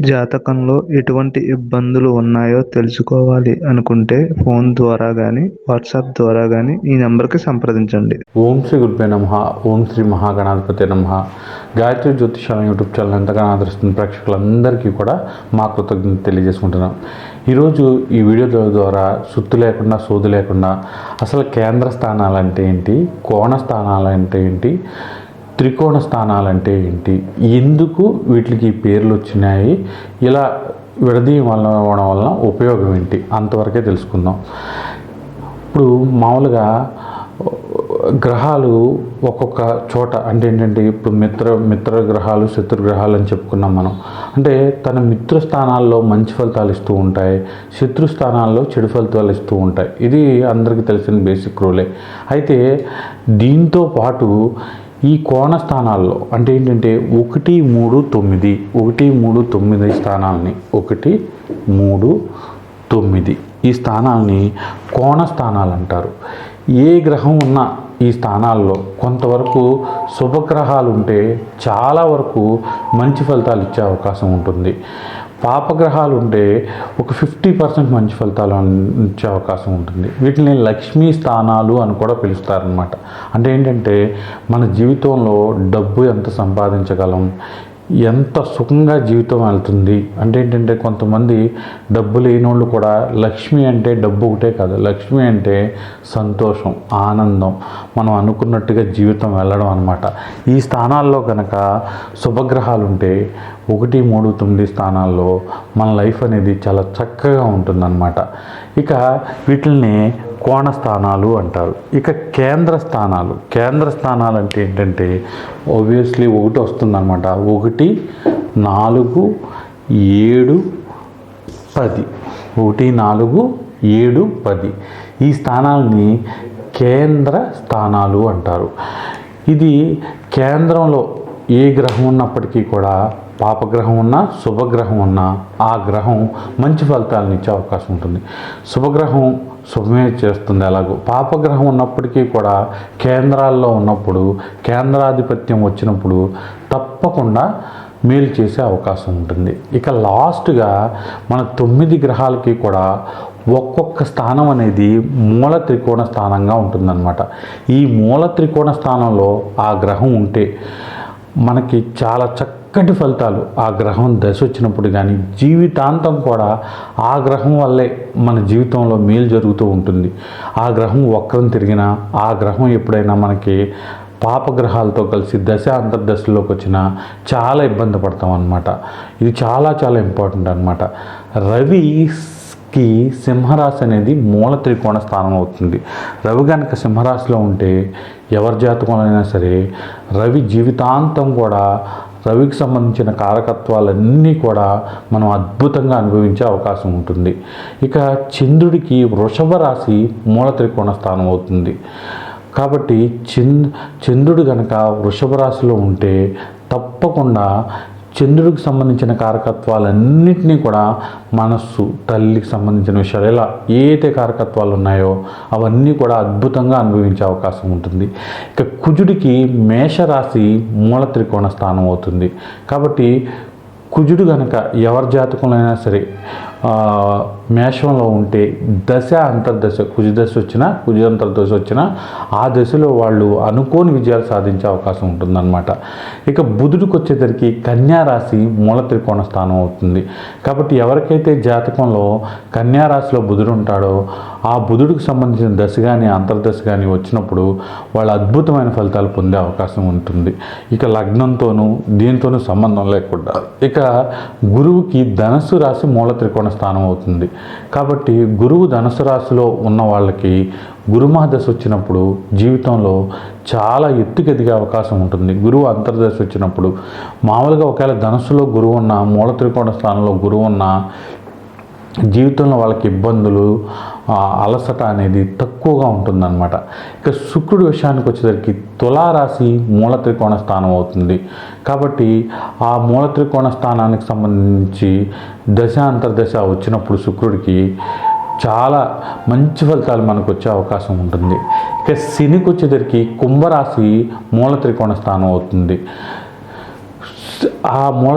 జాతకంలో ఎటువంటి ఇబ్బందులు ఉన్నాయో తెలుసుకోవాలి అనుకుంటే ఫోన్ ద్వారా కానీ వాట్సాప్ ద్వారా కానీ ఈ నెంబర్కి సంప్రదించండి. ఓం శ్రీ గురుపే నమ. ఓం శ్రీ మహాగణాధిపతి నమ. గాయత్రి జ్యోతిషాల యూట్యూబ్ ఛానల్ ఎంతగానో ఆదరిస్తున్న ప్రేక్షకులందరికీ కూడా మా కృతజ్ఞత తెలియజేసుకుంటున్నాం. ఈరోజు ఈ వీడియో ద్వారా సుత్తు లేకుండా సోదు లేకుండా అసలు కేంద్ర స్థానాలు అంటే ఏంటి కోణ స్థానాలు అంటే ఏంటి త్రికోణ స్థానాలు అంటే ఏంటి? ఎందుకు వీటికి పేర్లు వచ్చినాయి? ఇలా విడదీయం వల్ల అవడం వలన ఉపయోగం ఏంటి? అంతవరకే తెలుసుకుందాం. ఇప్పుడు మామూలుగా గ్రహాలు ఒక్కొక్క చోట అంటే ఏంటంటే ఇప్పుడు మిత్ర మిత్ర గ్రహాలు శత్రు గ్రహాలు అని చెప్పుకున్నాం మనం. అంటే తన మిత్ర స్థానాల్లో మంచి ఫలితాలు ఇస్తూ ఉంటాయి శత్రు స్థానాల్లో చెడు ఫలితాలు ఇస్తూ ఉంటాయి. ఇది అందరికీ తెలిసిన బేసిక్ రూలే అయితే దీంతో పాటు ఈ కోణ స్థానాల్లో అంటే ఏంటంటే ఒకటి మూడు తొమ్మిది ఒకటి మూడు తొమ్మిది స్థానాలని ఒకటి మూడు తొమ్మిది. ఈ స్థానాలని కోణ స్థానాలు అంటారు. ఏ గ్రహం ఉన్నా ఈ స్థానాల్లో కొంతవరకు శుభగ్రహాలు ఉంటే చాలా వరకు మంచి ఫలితాలు ఇచ్చే అవకాశం ఉంటుంది. పాపగ్రహాలు ఉంటే ఒక ఫిఫ్టీ పర్సెంట్ మంచి ఫలితాలు ఇచ్చే అవకాశం ఉంటుంది. వీటిని లక్ష్మీ స్థానాలు అని కూడా పిలుస్తారనమాట అంటే ఏంటంటే మన జీవితంలో డబ్బు ఎంత సంపాదించగలం? ఎంత సుఖంగా జీవితం వెళ్తుంది? అంటే ఏంటంటే కొంతమంది డబ్బు లేనోళ్ళు కూడా లక్ష్మి అంటే డబ్బు ఒకటే కాదు లక్ష్మి అంటే సంతోషం ఆనందం. మనం అనుకున్నట్టుగా జీవితం వెళ్ళడం అనమాట ఈ స్థానాల్లో కనుక శుభగ్రహాలు ఉంటే ఒకటి మూడు తొమ్మిది స్థానాల్లో మన లైఫ్ అనేది చాలా చక్కగా ఉంటుందన్నమాట. ఇక వీటిని కోణ స్థానాలు అంటారు. ఇక కేంద్ర స్థానాలు. కేంద్ర స్థానాలు అంటే ఏంటంటే ఒబియస్లీ ఒకటి వస్తుందన్నమాట. ఒకటి నాలుగు ఏడు పది. ఒకటి నాలుగు ఏడు పది. ఈ స్థానాలని కేంద్ర స్థానాలు అంటారు. ఇది కేంద్రంలో ఏ గ్రహం ఉన్నప్పటికీ కూడా పాపగ్రహం ఉన్నా శుభగ్రహం ఉన్నా ఆ గ్రహం మంచి ఫలితాలను ఇచ్చే అవకాశం ఉంటుంది. శుభగ్రహం శుభమే చేస్తుంది. అలాగూ పాపగ్రహం ఉన్నప్పటికీ కూడా కేంద్రాల్లో ఉన్నప్పుడు కేంద్రాధిపత్యం వచ్చినప్పుడు తప్పకుండా మేలు చేసే అవకాశం ఉంటుంది. ఇక లాస్ట్గా మన తొమ్మిది గ్రహాలకి కూడా ఒక్కొక్క స్థానం అనేది మూల త్రికోణ స్థానంగా ఉంటుందన్నమాట. ఈ మూల త్రికోణ స్థానంలో ఆ గ్రహం ఉంటే మనకి చాలా చక్క చక్కటి ఫలితాలు. ఆ గ్రహం దశ వచ్చినప్పుడు కానీ జీవితాంతం కూడా ఆ గ్రహం వల్లే మన జీవితంలో మేలు జరుగుతూ ఉంటుంది. ఆ గ్రహం వక్రం తిరిగినా ఆ గ్రహం ఎప్పుడైనా మనకి పాపగ్రహాలతో కలిసి దశ అంతర్దశలోకి వచ్చిన చాలా ఇబ్బంది పడతాం అనమాట ఇది చాలా చాలా ఇంపార్టెంట్ అనమాట రవికి సింహరాశి అనేది మూల త్రికోణ స్థానం అవుతుంది. రవి కనుక సింహరాశిలో ఉంటే ఎవరి జాతకంలో అయినా సరే రవి జీవితాంతం కూడా రవికి సంబంధించిన కారకత్వాలన్నీ కూడా మనం అద్భుతంగా అనుభవించే అవకాశం ఉంటుంది. ఇక చంద్రుడికి వృషభ రాశి మూల త్రికోణ స్థానం అవుతుంది. కాబట్టి చంద్రుడు కనుక వృషభ రాశిలో ఉంటే తప్పకుండా చంద్రుడికి సంబంధించిన కారకత్వాలన్నింటినీ కూడా మనస్సు తల్లికి సంబంధించిన విషయాలు ఇలా ఏతే కారకత్వాలు ఉన్నాయో అవన్నీ కూడా అద్భుతంగా అనుభవించే అవకాశం ఉంటుంది. ఇక కుజుడికి మేషరాశి మూల త్రికోణ స్థానం అవుతుంది. కాబట్టి కుజుడు కనుక ఎవరి జాతకంలో అయినా సరే మేషంలో ఉంటే దశ అంతర్దశ కుజ దశ వచ్చినా కుజ అంతర్దశ వచ్చినా ఆ దశలో వాళ్ళు అనుకోని విజయాలు సాధించే అవకాశం ఉంటుందన్నమాట. ఇక బుధుడికి వచ్చేసరికి కన్యారాశి మూల త్రికోణ స్థానం అవుతుంది. కాబట్టి ఎవరికైతే జాతకంలో కన్యారాశిలో బుధుడు ఉంటాడో ఆ బుధుడికి సంబంధించిన దశ కానీ అంతర్దశ కానీ వచ్చినప్పుడు వాళ్ళు అద్భుతమైన ఫలితాలు పొందే అవకాశం ఉంటుంది. ఇక లగ్నంతోనూ దీంతోనూ సంబంధం లేకుండా. ఇక గురువుకి ధనస్సు రాశి మూల త్రికోణ స్థానం అవుతుంది. కాబట్టి గురువు ధనుసు రాశిలో ఉన్న వాళ్ళకి గురుమహాదశ వచ్చినప్పుడు జీవితంలో చాలా ఎత్తుకెదిగే అవకాశం ఉంటుంది. గురువు అంతర్దశ వచ్చినప్పుడు మామూలుగా ఒకవేళ ధనుసులో గురువు ఉన్న మూల త్రికోణ స్థానంలో గురువు ఉన్న జీవితంలో వాళ్ళకి ఇబ్బందులు అలసట అనేది తక్కువగా ఉంటుందన్నమాట. ఇక శుక్రుడి విషయానికి వచ్చేసరికి తులారాశి మూల త్రికోణ స్థానం అవుతుంది. కాబట్టి ఆ మూల త్రికోణ స్థానానికి సంబంధించి దశ అంతర్దశ వచ్చినప్పుడు శుక్రుడికి చాలా మంచి ఫలితాలు మనకు వచ్చే అవకాశం ఉంటుంది. ఇక శనికి వచ్చేసరికి కుంభరాశి మూల త్రికోణ స్థానం అవుతుంది. ఆ మూల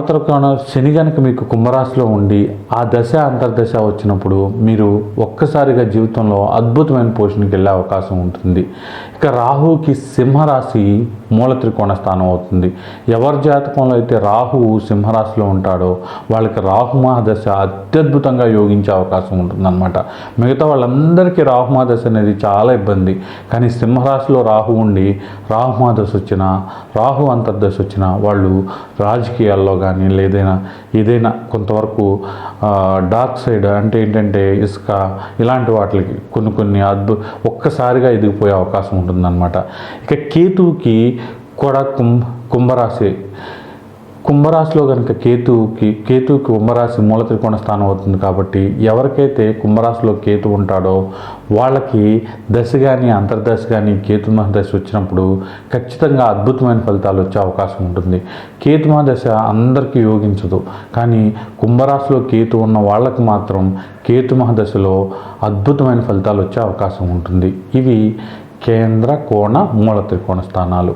శని కనుక మీకు కుంభరాశిలో ఉండి ఆ దశ అంతర్దశ వచ్చినప్పుడు మీరు ఒక్కసారిగా జీవితంలో అద్భుతమైన పోషణకి వెళ్ళే అవకాశం ఉంటుంది. ఇక రాహుకి సింహరాశి మూల త్రికోణ స్థానం అవుతుంది. ఎవరి జాతకంలో అయితే రాహువు సింహరాశిలో ఉంటాడో వాళ్ళకి రాహుమహాదశ అత్యద్భుతంగా యోగించే అవకాశం ఉంటుందన్నమాట. మిగతా వాళ్ళందరికీ రాహుమహాదశ అనేది చాలా ఇబ్బంది. కానీ సింహరాశిలో రాహు ఉండి రాహుమహాదశ వచ్చినా వచ్చిన రాహు అంతర్దశ వచ్చిన వాళ్ళు రాజకీయాల్లో కానీ లేదైనా ఏదైనా కొంతవరకు డార్క్ సైడ్ అంటే ఏంటంటే ఇసుక ఇలాంటి వాటికి కొన్ని కొన్ని అద్భు ఒక్కసారిగా ఎదిగిపోయే అవకాశం ఉంటుందన్నమాట. ఇక కేతువుకి కూడా కుం కుంభరాశి కుంభరాశిలో కనుక కేతువుకి కేతువుకి కుంభరాశి మూల త్రికోణ స్థానం అవుతుంది కాబట్టి ఎవరికైతే కుంభరాశిలో కేతు ఉంటాడో వాళ్ళకి దశ కానీ అంతర్దశ కానీ కేతు మహాదశ వచ్చినప్పుడు ఖచ్చితంగా అద్భుతమైన ఫలితాలు వచ్చే అవకాశం ఉంటుంది. కేతు మహాదశ అందరికీ యోగించదు. కానీ కుంభరాశిలో కేతు ఉన్న వాళ్ళకి మాత్రం కేతు మహాదశలో అద్భుతమైన ఫలితాలు వచ్చే అవకాశం ఉంటుంది. ఇవి కేంద్ర కోణ మూల త్రికోణ స్థానాలు.